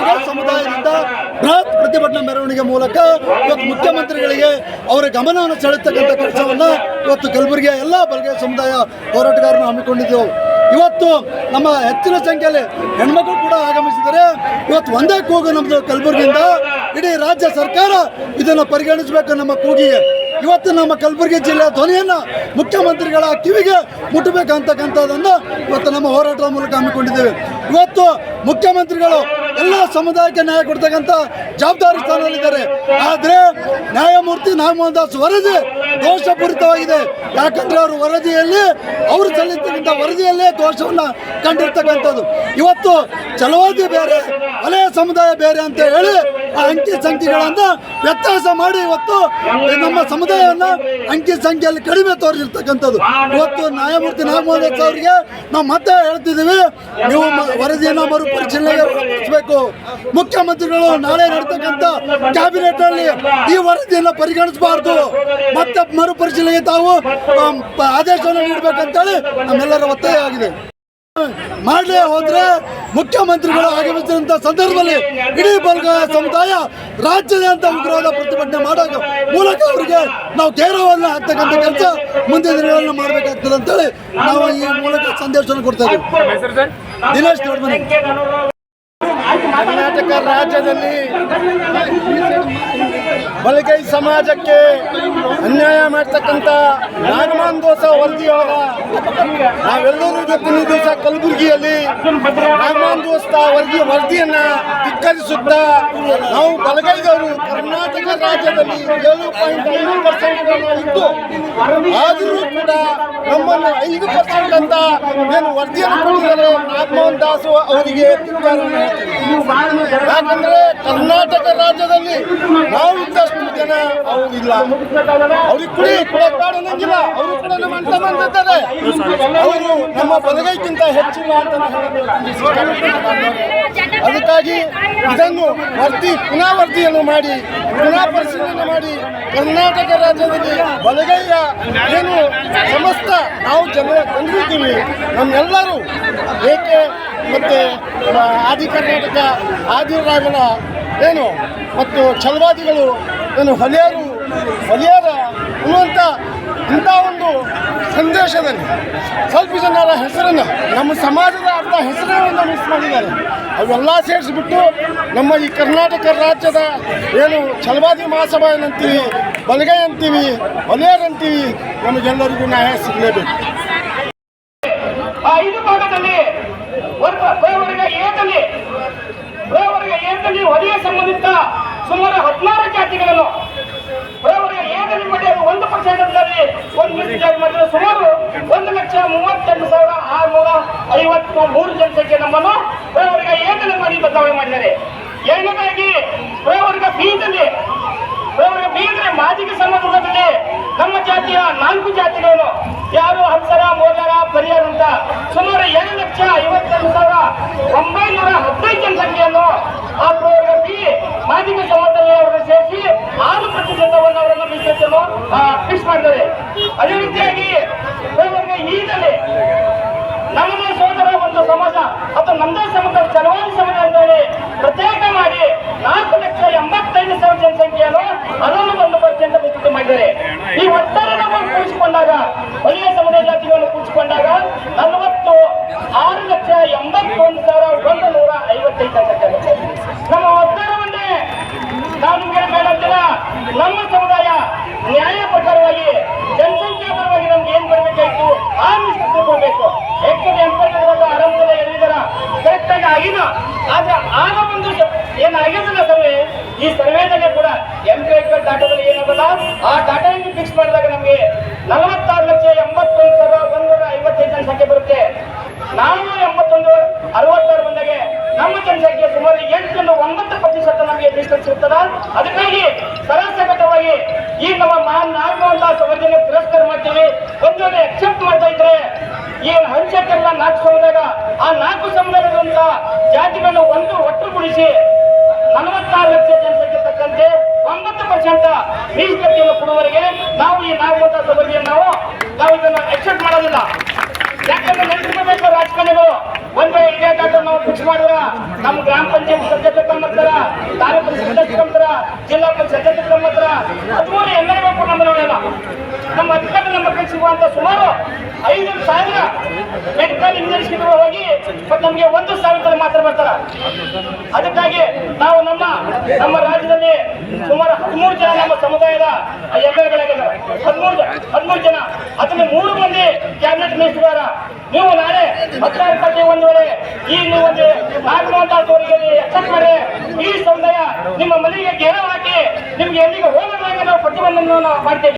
ಬಲ್ಗೆ ಸಮುದಾಯದಿಂದ ಬೃಹತ್ ಪ್ರತಿಭಟನಾ ಮೆರವಣಿಗೆ ಮೂಲಕ ಇವತ್ತು ಮುಖ್ಯಮಂತ್ರಿಗಳಿಗೆ ಅವರ ಗಮನವನ್ನು ಸೆಳೆತಕ್ಕಂಥ ಕೆಲಸವನ್ನು ಇವತ್ತು ಕಲಬುರಗಿಯ ಎಲ್ಲ ಬಲ್ಗೆ ಸಮುದಾಯ ಹೋರಾಟಗಾರರು ಹಮ್ಮಿಕೊಂಡಿದ್ದೆವು. ಇವತ್ತು ನಮ್ಮ ಹೆಚ್ಚಿನ ಸಂಖ್ಯೆಯಲ್ಲಿ ಹೆಣ್ಮಕ್ಳು ಕೂಡ ಆಗಮಿಸಿದರೆ ಇವತ್ತು ಒಂದೇ ಕೂಗು ನಮ್ಮದು ಕಲಬುರಗಿಯಿಂದ. ಇಡೀ ರಾಜ್ಯ ಸರ್ಕಾರ ಇದನ್ನು ಪರಿಗಣಿಸಬೇಕು ನಮ್ಮ ಕೂಗಿಗೆ. ಇವತ್ತು ನಮ್ಮ ಕಲಬುರಗಿ ಜಿಲ್ಲೆಯ ಧ್ವನಿಯನ್ನು ಮುಖ್ಯಮಂತ್ರಿಗಳ ಕಿವಿಗೆ ಮುಟ್ಟಬೇಕಂತಕ್ಕಂಥದ್ದನ್ನು ಇವತ್ತು ನಮ್ಮ ಹೋರಾಟದ ಮೂಲಕ ಹಮ್ಮಿಕೊಂಡಿದ್ದೇವೆ. ಇವತ್ತು ಮುಖ್ಯಮಂತ್ರಿಗಳು ಎಲ್ಲ ಸಮುದಾಯಕ್ಕೆ ನ್ಯಾಯ ಕೊಡ್ತಕ್ಕಂಥ ಜವಾಬ್ದಾರಿ ಸ್ಥಾನದಲ್ಲಿದ್ದಾರೆ. ಆದರೆ ನ್ಯಾಯಮೂರ್ತಿ ನಾಗಮೋಹನ್ ದಾಸ್ ವರದಿ ದೋಷಪೂರಿತವಾಗಿದೆ. ಯಾಕಂದ್ರೆ ಅವರು ವರದಿಯಲ್ಲಿ, ಅವರು ಸಲ್ಲಿಸ್ತಕ್ಕಂಥ ವರದಿಯಲ್ಲೇ ದೋಷವನ್ನು ಕಂಡಿರ್ತಕ್ಕಂಥದ್ದು. ಇವತ್ತು ಚಲವಾದಿ ಬೇರೆ, ಹಳೆಯ ಸಮುದಾಯ ಬೇರೆ ಅಂತ ಹೇಳಿ ಆ ಅಂಕಿ ಸಂಖ್ಯೆಗಳನ್ನು ವ್ಯತ್ಯಾಸ ಮಾಡಿ ಇವತ್ತು ನಮ್ಮ ಸಮುದಾಯವನ್ನು ಅಂಕಿ ಸಂಖ್ಯೆಯಲ್ಲಿ ಕಡಿಮೆ ತೋರಿಸಿರ್ತಕ್ಕಂಥದ್ದು. ಇವತ್ತು ನ್ಯಾಯಮೂರ್ತಿ ನಾಗಮೋಹನ್ ಅವರಿಗೆ ನಾವು ಮತ್ತೆ ಹೇಳ್ತಿದ್ದೀವಿ, ನೀವು ವರದಿಯನ್ನು ಮರು ಪರಿಶೀಲನೆಗೆ ಒಳಪಡಿಸಬೇಕು ಮುಖ್ಯಮಂತ್ರಿಗಳು ನಾಳೆ ನಡೀತಕ್ಕಂಥ ಕ್ಯಾಬಿನೆಟ್ ಅಲ್ಲಿ ಈ ವರದಿಯನ್ನು ಪರಿಗಣಿಸಬಾರ್ದು. ಮತ್ತೆ ಮರುಪರಿಶೀಲನೆಗೆ ತಾವು ಆದೇಶವನ್ನು ಪ- ಆದೇಶವನ್ನು ನೀಡಬೇಕಂತೇಳಿ ನಮ್ಮೆಲ್ಲರ ಒತ್ತಾಯ ಆಗಿದೆ. ಮಾಡಲೇ ಹೋದ್ರೆ ಮುಖ್ಯಮಂತ್ರಿಗಳು ಆಗಮಿಸಿದಂತ ಸಂದರ್ಭದಲ್ಲಿ ಇಡೀ ಬಲ್ಗ ಸಮುದಾಯ ರಾಜ್ಯದಾದ್ಯಂತ ಉಗ್ರವಾದ ಪ್ರತಿಭಟನೆ ಮಾಡೋಕೆ ಮೂಲಕ ಅವರಿಗೆ ನಾವು ಗೌರವವನ್ನು ಹಾಕ್ತಕ್ಕಂಥ ಕೆಲಸ ಮುಂದಿನ ದಿನಗಳನ್ನು ಮಾಡಬೇಕಾಗ್ತದೆ ಅಂತೇಳಿ ನಾವು ಈ ಮೂಲಕ ಸಂದೇಶವನ್ನು ಕೊಡ್ತಾ ಇದ್ದೀವಿ. ದಿನೇಶ್ ಕರ್ನಾಟಕ ರಾಜ್ಯದಲ್ಲಿ ಬಲಗೈ ಸಮಾಜಕ್ಕೆ ಅನ್ಯಾಯ ಮಾಡ್ತಕ್ಕಂಥ ನಾಗಮಾನ್ ದೋಸ ವರದಿಯವರ ನಾವೆಲ್ಲರೂ ಇವತ್ತಿನ ದಿವಸ ಕಲಬುರಗಿಯಲ್ಲಿ ನಾಗಮಾನ್ ದೋಸ್ತ ವರದಿ ವರದಿಯನ್ನ ಧಿಕ್ಕರಿಸುತ್ತಾ ನಾವು ಬಲಗೈದವರು ಕರ್ನಾಟಕ ರಾಜ್ಯದಲ್ಲಿ ಏಳು ಪಾಯಿಂಟ್ ಐದು ಪರ್ಸೆಂಟ್ ಆದರೂ ಕೂಡ ನಮ್ಮನ್ನು ಐದು ಪರ್ಸೆಂಟ್ ಅಂತ ಏನು ವರದಿಯನ್ನು ಕೊಟ್ಟಿದ್ದಾರೆ. ನಾಗಮೋಹನ್ ದಾಸ್ ಅವರಿಗೆ. ಯಾಕಂದ್ರೆ ಕರ್ನಾಟಕ ರಾಜ್ಯದಲ್ಲಿ ನಾವು ಇದ್ದಷ್ಟು ಜನ ಅವರಿಲ್ಲ ಅವ್ರಿಗೆ ಕುಡಿ ಕುಡಿಯಕ್ ಬೇಡ ಅವರು ಕೂಡ ನಮ್ಮ ಅಂತ ಬಂದಿದ್ದಾರೆ. ಅವರು ನಮ್ಮ ಬಲಗೈಗಿಂತ ಹೆಚ್ಚಿಲ್ಲ ಅಂತ ಅದಕ್ಕಾಗಿ ಇದನ್ನು ವರದಿ, ಪುನಃ ವರದಿಯನ್ನು ಮಾಡಿ, ಪುನಃ ಪರಿಶೀಲನೆ ಮಾಡಿ ಕರ್ನಾಟಕ ರಾಜ್ಯದಲ್ಲಿ ಬಲಗೈಯ ಏನು ಸಮಸ್ತ ನಾವು ಜನರ ತಂದಿದ್ದೀವಿ ನಮ್ಮೆಲ್ಲರೂ ಏಕೆ ಮತ್ತೆ ಆದಿ ಕರ್ನಾಟಕ ಆದಿರಾಗಲ ಏನು ಮತ್ತು ಛಲವಾದಿಗಳು ಏನು ಹೊಲೆಯರು, ಹೊಲೆಯರ ಅನ್ನುವಂಥ ಇಂಥ ಒಂದು ಸಂದೇಶದಲ್ಲಿ ಸ್ವಲ್ಪ ಜನರ ಹೆಸರನ್ನು ನಮ್ಮ ಸಮಾಜದ ಅರ್ಧ ಹೆಸರನ್ನು ಮಿಸ್ ಮಾಡಿದ್ದಾರೆ. ಅವೆಲ್ಲ ಸೇರಿಸ್ಬಿಟ್ಟು ನಮ್ಮ ಈ ಕರ್ನಾಟಕ ರಾಜ್ಯದ ಏನು ಛಲವಾದಿ ಮಹಾಸಭಾ ಏನಂತೀವಿ ಬಲಗೈ ಅಂತೀವಿ ಹೊಲಿಯರ್ ಅಂತೀವಿ ನಮಗೆಲ್ಲರಿಗೂ ನ್ಯಾಯ ಸಿಗಲೇಬೇಕು. ಐದು ಭಾಗದಲ್ಲಿ ಹೊಲಿಗೆ ಸಂಬಂಧಿತ ಸುಮಾರು ಹದಿನಾರು ಜಾತಿಗಳನ್ನು ಒಂದು ಪರ್ಸೆಂಟ್ ಒಂದು ಸುಮಾರು ಒಂದು ಲಕ್ಷ ಮೂವತ್ತೆಂಟು ಸಾವಿರ ಆರುನೂರ ಐವತ್ತು ಮೂರು ಜನಸಂಖ್ಯೆ ನಮ್ಮನ್ನು ಪ್ರವರ್ಗ ಏದಲ್ಲಿ ಮಾಡಿ ಬದಲಾವಣೆ ಮಾಡಿದ್ದಾರೆ. ಎರಡನೇದಾಗಿ ಪ್ರವರ್ಗ ಬೀದಲ್ಲಿ ಪ್ರವರ್ಗ ಬೀದ್ರೆ ಮಾದಿಗ ಸಮಾಜದಲ್ಲಿ ನಮ್ಮ ಜಾತಿಯ ನಾಲ್ಕು ಜಾತಿಗಳು ಯಾರು ಹಂಸರ, ಮೋದರ ಪರಿಯರ್ ಅಂತ ಸುಮಾರು ಎರಡು ಲಕ್ಷ ಐವತ್ತೆರಡು ಸಾವಿರ ಒಂಬೈನೂರ ಹದಿನೈದು ಜನಸಂಖ್ಯೆಯನ್ನು ಆ ಪ್ರವರ್ಗ ಮಾಧ್ಯಮ ಅವರನ್ನು ಸೇರಿಸಿ ಆರು ಪ್ರತಿಶತವನ್ನು ಅವರನ್ನು ಮೀಸಲನ್ನು ಫಿಕ್ಸ್ ಮಾಡಿದ್ದಾರೆ. ಅದೇ ರೀತಿಯಾಗಿ ಈಗಲೇ ನಮ್ಮ ಸೋದರ ಒಂದು ಸಮಾಜ ಅಥವಾ ನಮ್ಮದೇ ಸಮುದ್ರ ಚಲವಾದಿ ಸಮಾಜ ಅಂತ ಹೇಳಿ ಪ್ರತ್ಯೇಕ ಮಾಡಿ ನಾಲ್ಕು ಲಕ್ಷ ಎಂಬತ್ತೈದು ಸಾವಿರ ಜನಸಂಖ್ಯೆಯನ್ನು ಅದನ್ನು ಒಂದು ಪರ್ಸೆಂಟ್ ವಿಸ್ತೃತ ಮಾಡಿದ್ದಾರೆ ಈ ಒಟ್ಟಾರೆ ನಾವು ಕೂಡಿಸಿಕೊಂಡಾಗ ಒಳ್ಳೆಯ ಸಮುದಾಯ ಜಾತಿಗಳನ್ನು ಕೂಡಿಸಿಕೊಂಡಾಗ ನಲವತ್ತು ಆರು ಲಕ್ಷ ಎಂಬತ್ತೊಂದು ಸಾವಿರ ಒಂದು ನೂರ ಐವತ್ತೈದು ಜನಸಂಖ್ಯೆ ಆಗುತ್ತೆ. ನಮ್ಮ ಒತ್ತಡವನ್ನೇ ನಿಮಗೆ ಬೇಡಂತಿಲ್ಲ ನಮ್ಮ ಸಮುದಾಯ ನ್ಯಾಯ ಪ್ರಕಾರವಾಗಿ ಜನಸಂಖ್ಯಾ ಪರವಾಗಿ ನಮ್ಗೆ ಏನ್ ಬರಬೇಕಾಯ್ತು ಆ ನಿಷ್ಪತ್ತಿ ಕೊಡಬೇಕು ಯಾಕಂದ್ರೆ ಎಂಪೈದಾಗ ಆರಂಭದ ಹೇಳಿದಾರ ಕರೆಕ್ಟ್ ಆಗಿ ಆಗಿಲ್ಲ. ಆದ್ರೆ ಆಗ ಒಂದು ಸ- ಏನ್ ಸರ್ವೆ. ಈ ಸರ್ವೆದಲ್ಲಿ ಕೂಡ ಎಂ ಪಿ ಡಾಟಾದಲ್ಲಿ ಏನಾಗಲ್ಲ, ಆ ಡಾಟಾ ಫಿಕ್ಸ್ ಮಾಡಿದಾಗ ನಮಗೆ ನಲವತ್ತಾರು ಲಕ್ಷ ಎಂಬತ್ತೊಂದು ಸಾವಿರ ಒಂದೂರ ಐವತ್ತೈದು ಜನಸಂಖ್ಯೆ ಬರುತ್ತೆ ನಾವು ಎಂಬತ್ತೊಂದು ಅರವತ್ತಾರು ಬಂದಾಗೆ ನಮ್ಮ ಜನಸಂಖ್ಯೆ ಸುಮಾರು ಎಂಟರಿಂದ ಒಂಬತ್ತು ಡಿಸ್ಟೆನ್ಸ್ ಅದಕ್ಕಾಗಿ ಸರಾಸಗತವಾಗಿ ಈ ನಮ್ಮ ಮಹಾನ್ ನಾಗಮೋಹನ್ ಸಮಾಜನ ತಿರಸ್ಕಾರ ಮಾಡ್ತೀವಿ. ಒಂದು ವೇಳೆ ಅಕ್ಸೆಪ್ಟ್ ಮಾಡ್ತಾ ಇದ್ರೆ, ಈ ಹಂಚಕ್ಕೆಲ್ಲ ನಾಲ್ಕು ಸಮುದಾಯ ಆ ನಾಲ್ಕು ಸಮುದಾಯದಂತ ಜಾತಿಗಳನ್ನು ಒಂದು ಒಟ್ಟುಗೂಡಿಸಿ ನಲವತ್ತಾರು ಲಕ್ಷ ಜನಸಂಖ್ಯೆ ಒಂಬತ್ತು ಪರ್ಸೆಂಟ್ ಮೀಸಲಾತಿಯನ್ನು ಕೊಡುವವರೆಗೆ ನಾವು ಈ ದಾಸ್ ಅವರಿಗೆ ನಾವು ನಾವು ಇದನ್ನು ಅಕ್ಸೆಪ್ಟ್ ಮಾಡೋದಿಲ್ಲ. ಯಾಕಂದ್ರೆ ನೆನಪಿಸಬೇಕು ರಾಜಕಾರಣಿಗಳು, ಒಂದು ಇದೇ ಡಾಕ್ಟರ್ ನಾವು ಫಿಕ್ಸ್ ಮಾಡಿದ್ರ ನಮ್ಮ ಗ್ರಾಮ ಪಂಚಾಯತ್ ಮೆಡಿಕಲ್ ಇಂಜಿನಿಯರ್ಸ್ಗಳು ಹೋಗಿ ಬಟ್ ನಮಗೆ ಒಂದು ಸಾವಿರ ಮಾತ್ರ ಬರ್ತಾರ. ಅದಕ್ಕಾಗಿ ನಾವು ನಮ್ಮ ನಮ್ಮ ರಾಜ್ಯದಲ್ಲಿ ಸುಮಾರು ಹದಿಮೂರು ಜನ ನಮ್ಮ ಸಮುದಾಯದ ಎಂ ಎಲ್ ಜನ ಹದಿಮೂರು ಹದಿಮೂರು ಜನ. ಅದರಲ್ಲಿ ಮೂರು ಮಂದಿ ಕ್ಯಾಬಿನೆಟ್ ಮಿನಿಸ್ಟರ್ ನೀವು ನಾಳೆ ಹದಿನಾರು ಗಂಟೆ ಒಂದು ವೇಳೆ ಈ ನೀವು ಒಂದು ನಾಲ್ಕು ಅವರಿಗೆ ಎಕ್ಸೆಪ್ಟ್ ಮಾಡಿ, ಈ ಸಮುದಾಯ ನಿಮ್ಮ ಮನೆಗೆ ಗೆರ ಹಾಕಿ ನಿಮ್ಗೆ ಎಲ್ಲಿಗೆ ಹೋಗಲಾಗ ನಾವು ಪ್ರತಿಬಂಧನ ಮಾಡ್ತೇವೆ.